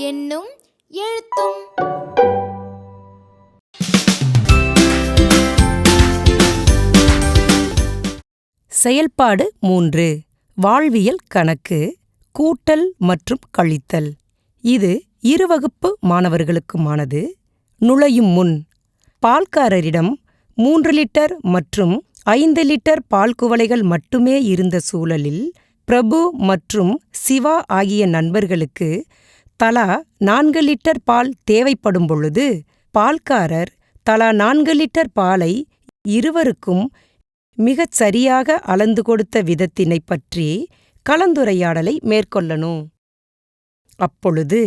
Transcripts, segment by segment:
என்னும் எழுத்தும். செயல்பாடு மூன்று. வாழ்வியல் கணக்கு கூட்டல் மற்றும் கழித்தல். இது இருவகுப்பு மாணவர்களுக்குமானது. நுழையும் முன் பால்காரரிடம் மூன்று லிட்டர் மற்றும் ஐந்து லிட்டர் பால் குவளைகள் மட்டுமே இருந்த சூழலில் பிரபு மற்றும் சிவா ஆகிய நண்பர்களுக்கு தலா நான்கு லிட்டர் பால் தேவைப்படும் பொழுது பால்காரர் தலா நான்கு லிட்டர் பாலை இருவருக்கும் மிகச் சரியாக அளந்து கொடுத்த விதத்தினைப் பற்றி கலந்துரையாடலை மேற்கொள்ளணும் அப்பொழுது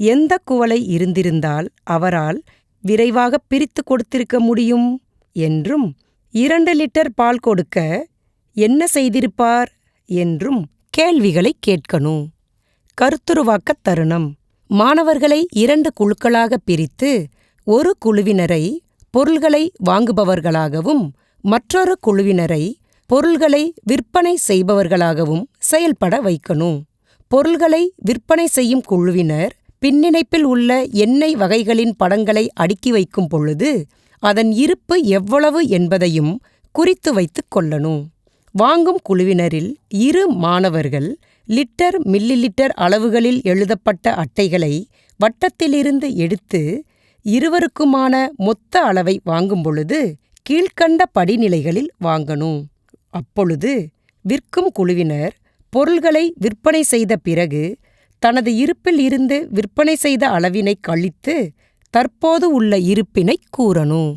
எந்த குவளை இருந்திருந்தால் அவரால் விரைவாக பிரித்து கொடுத்திருக்க முடியும்? என்றும் இரண்டு லிட்டர் பால் கொடுக்க என்ன செய்திருப்பார்? என்றும் கேள்விகளை கேட்கணும் கருத்துருவாக்கத் தருணம். மாணவர்களை இரண்டு குழுக்களாக பிரித்து ஒரு குழுவினரை பொருள்களை வாங்குபவர்களாகவும் மற்றொரு குழுவினரை பொருள்களை விற்பனை செய்பவர்களாகவும் செயல்பட வைக்கணும். பொருள்களை விற்பனை செய்யும் குழுவினர் பின்னிணைப்பில் உள்ள எண்ணெய் வகைகளின் படங்களை அடுக்கி வைக்கும் பொழுது அதன் இருப்பு எவ்வளவு என்பதையும் குறித்து வைத்துக் கொள்ளணும். வாங்கும் குழுவினரில் இரு மாணவர்கள் லிட்டர் மில்லி லிட்டர் அளவுகளில் எழுதப்பட்ட அட்டைகளை வட்டத்திலிருந்து எடுத்து இருவருக்குமான மொத்த அளவை வாங்கும் பொழுது கீழ்க்கண்ட படிநிலைகளில் வாங்கணும். அப்பொழுது விற்கும் குழுவினர் பொருள்களை விற்பனை செய்த பிறகு தனது இருப்பில் இருந்து விற்பனை செய்த அளவினை கழித்து தற்போது உள்ள இருப்பினை கூறணும்.